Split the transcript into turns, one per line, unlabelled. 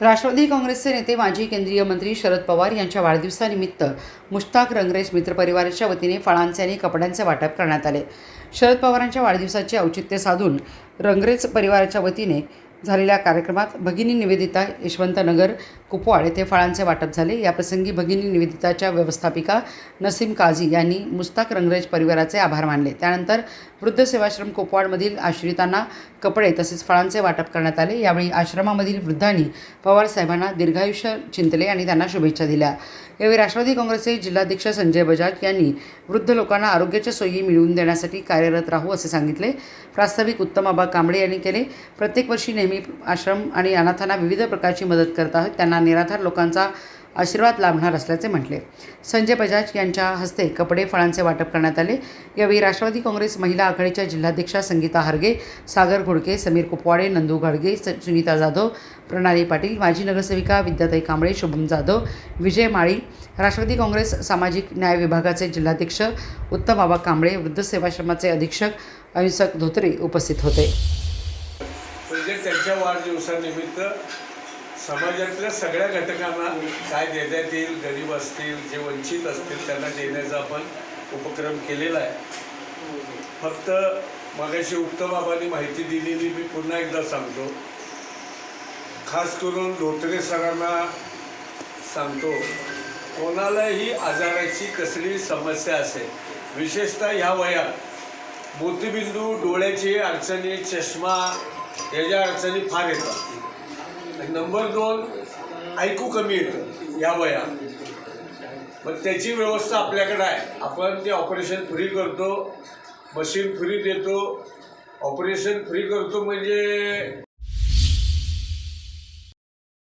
राष्ट्रवादी काँग्रेसचे नेते माजी केंद्रीय मंत्री शरद पवार यांच्या वाढदिवसानिमित्त मुश्ताक रंगरेज मित्रपरिवाराच्या वतीने फळांचे आणि कपड्यांचे वाटप करण्यात आले. शरद पवारांच्या वाढदिवसाचे औचित्य साधून रंगरेज परिवाराच्या वतीने झालेल्या कार्यक्रमात भगिनी निवेदिता यशवंतनगर कुपवाड येथे फळांचे वाटप झाले. याप्रसंगी भगिनी निवेदिताच्या व्यवस्थापिका नसीम काझी यांनी मुस्ताक रंगरेज परिवाराचे आभार मानले. त्यानंतर वृद्ध सेवाश्रम कुपवाडमधील आश्रितांना कपडे तसेच फळांचे वाटप करण्यात आले. यावेळी आश्रमामधील वृद्धांनी पवार साहेबांना दीर्घायुष्य चिंतले आणि त्यांना शुभेच्छा दिल्या. यावेळी राष्ट्रवादी काँग्रेसचे जिल्हाध्यक्ष संजय बजाज यांनी वृद्ध लोकांना आरोग्याच्या सोयी मिळवून देण्यासाठी कार्यरत राहू असे सांगितले. प्रास्ताविक उत्तमाबा कांबळे यांनी केले. प्रत्येक वर्षी नेहमी आश्रम आणि अनाथांना विविध प्रकारची मदत करत आहोत. त्यांना निराधार लोकांचा आशीर्वाद लाभणार असल्याचे म्हटले. संजय बजाज यांच्या हस्ते कपडे फळांचे वाटप करण्यात आले. यावेळी राष्ट्रवादी काँग्रेस महिला आघाडीच्या जिल्हाध्यक्षा संगीता हरगे सागर घोडके समीर कुपवाडे नंदू घाडगे सुनीता जाधव प्रणाली पाटील माजी नगरसेविका विद्याताई कांबळे शुभम जाधव विजय माळी राष्ट्रवादी काँग्रेस सामाजिक न्याय विभागाचे जिल्हाध्यक्ष उत्तम बाबा कांबळे वृद्ध सेवाश्रमाचे अधीक्षक अहिंसक धोत्रे उपस्थित होते.
त्यांच्या वाढदिवसानिमित्त समाजातल्या सगळ्या घटकांना काय देण्यात येईल गरीब असतील जे वंचित असतील त्यांना देण्याचा आपण उपक्रम केलेला आहे. फक्त मगाशी उत्तमबाबांनी माहिती दिलेली मी पुन्हा एकदा सांगतो. खास करून धोत्रे सरांना सांगतो कोणालाही आजाराची कसली समस्या असेल विशेषतः ह्या वयात मोतीबिंदू डोळ्याची अडचणी चष्मा याच्या अडचणी फार येतात. नंबर दोन ऐकू कमी येतं या वयात मग त्याची व्यवस्था आपल्याकडे आहे. आपण ते ऑपरेशन फ्री करतो मशीन फ्री देतो. ऑपरेशन फ्री करतो म्हणजे